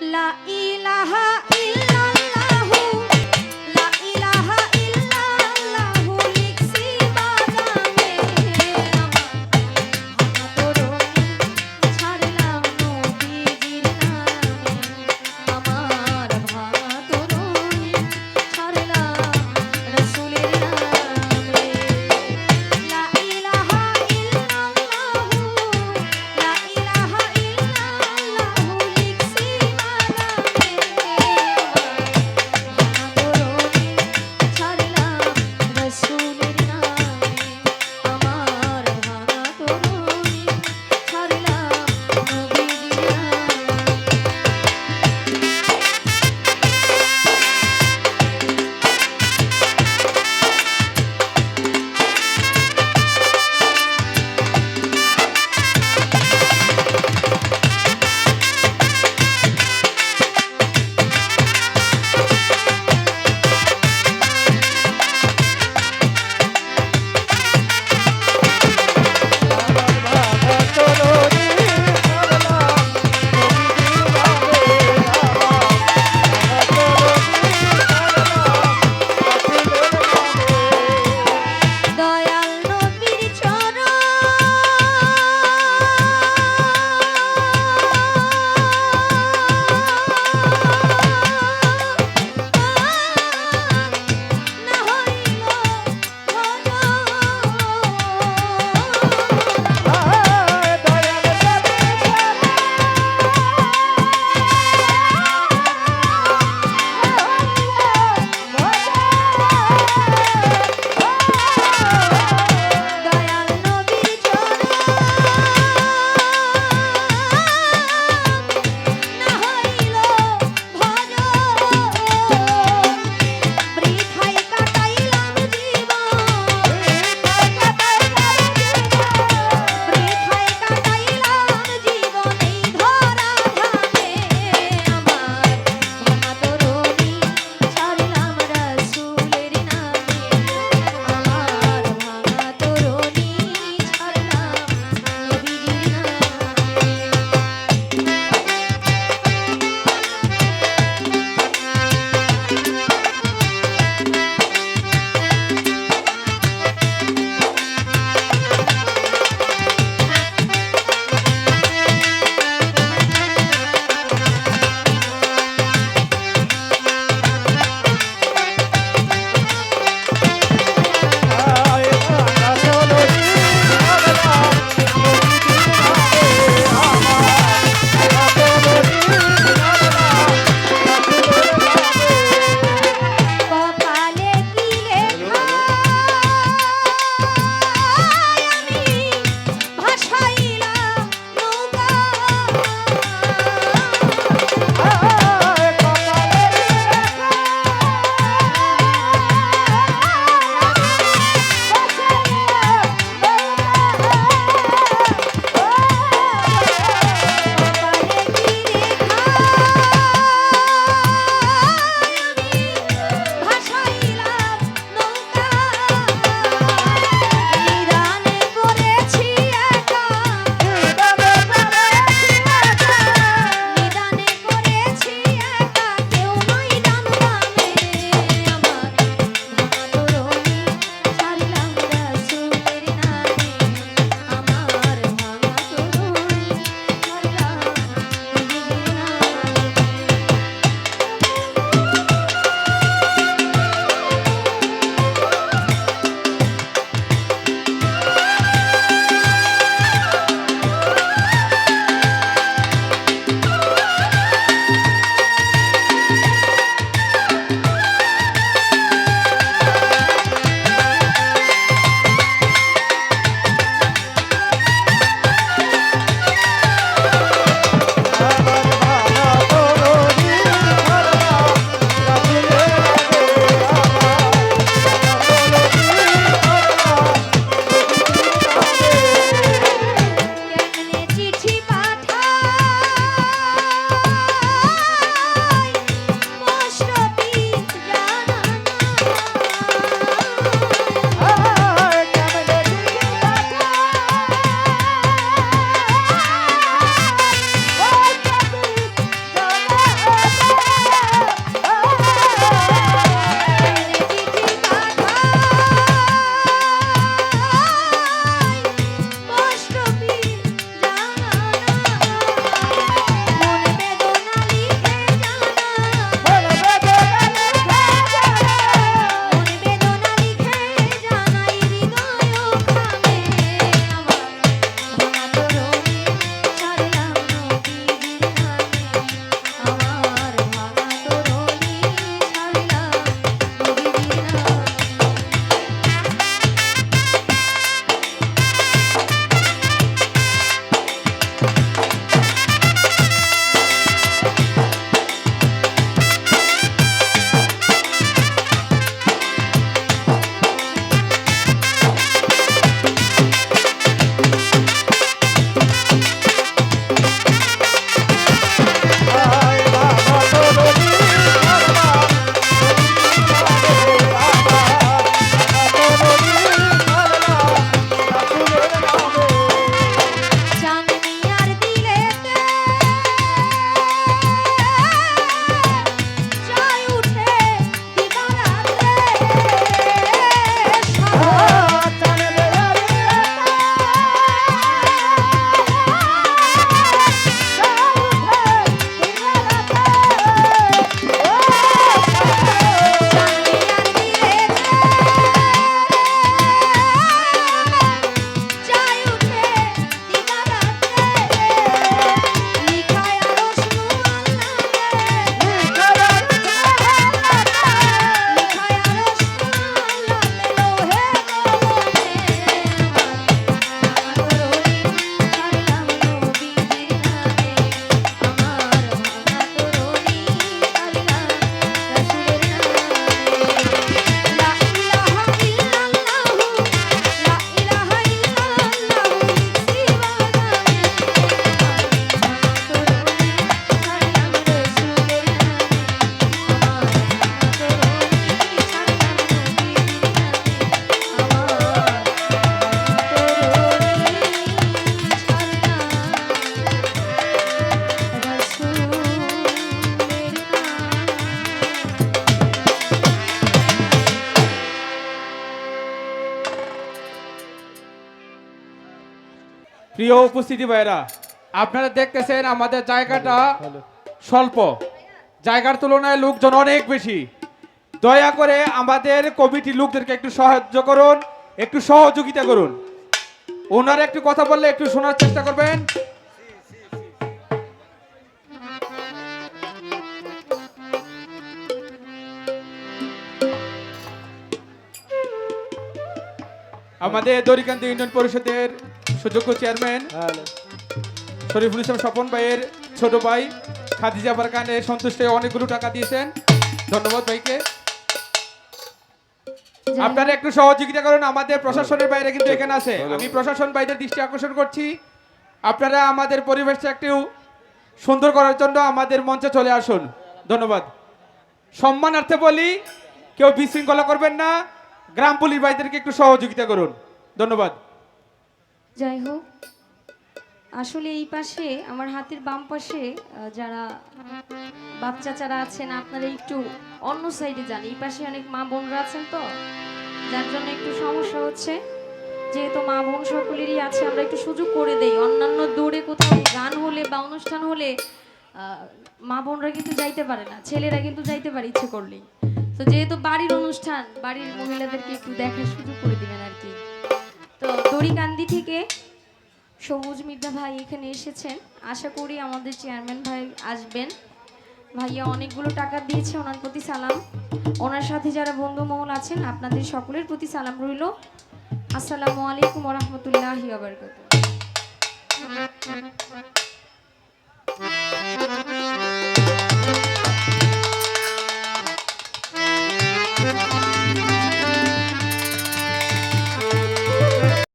লা ইলাহা প্রিয় উপস্থিতি ভাইরা আপনারা দেখতেছেন আমাদের জায়গাটা স্বল্প। জায়গার তুলনায় লোকজন অনেক বেশি। দয়া করে আমাদের কমিটি লোকদেরকে একটু সাহায্য করুন একটু সহযোগিতা করুন। ওনারা একটু কথা বললে একটু শোনার চেষ্টা করবেন। আমাদের দরিকান্দি ইউনিয়ন পরিষদের সুযোগ্য চেয়ারম্যান। শরীফুল ইসলাম স্বপন ভাইয়ের ছোট ভাই খাদিজা বারকানের সন্তুষ্ট হয়ে অনেকগুলো টাকা দিয়েছেন। ধন্যবাদ ভাইকে। আপনারা একটু সহযোগিতা করুন আমাদের প্রশাসনের বাইরে কিন্তু এখানে আছে। আমি প্রশাসন বাইরের দৃষ্টি আকর্ষণ করছি। আপনারা আমাদের পরিবেশটা একটু সুন্দর করার জন্য আমাদের মঞ্চে চলে আসুন। ধন্যবাদ। সম্মানার্থে বলি কেউ বিশৃঙ্খলা করবেন না। গ্রাম পুলিশ ভাইদেরকে একটু সহযোগিতা করুন। ধন্যবাদ। যাই হোক, আসলে এই পাশে, আমার হাতের বাম পাশে যারা বাচ্চা চারা আছেন আপনারা একটু অন্য সাইডে যান। এই পাশে অনেক মা বোনরা আছেন তো, যার জন্য একটু সমস্যা হচ্ছে। যেহেতু মা বোন সকলেরই আছে, আমরা একটু সুযোগ করে দেই। অন্যান্য দূরে কোথাও গান হলে বা অনুষ্ঠান হলে মা বোনরা কিন্তু যাইতে পারে না। ছেলেরা কিন্তু যাইতে পারে ইচ্ছে করলেই। তো যেহেতু বাড়ির অনুষ্ঠান, বাড়ির মহিলাদেরকে একটু দেখার সুযোগ করে দিবেন আর কি। দড়িকান্দি থেকে সবুজ মির্জা ভাই এখানে এসেছেন। আশা করি আমাদের চেয়ারম্যান ভাই আসবেন। ভাইয়া অনেকগুলো টাকা দিয়েছে ওনার প্রতি সালাম। ওনার সাথে যারা বন্ধুমহল আছেন, আপনাদের সকলের প্রতি সালাম রইল। আসসালামু আলাইকুম রহমতুল্লাহি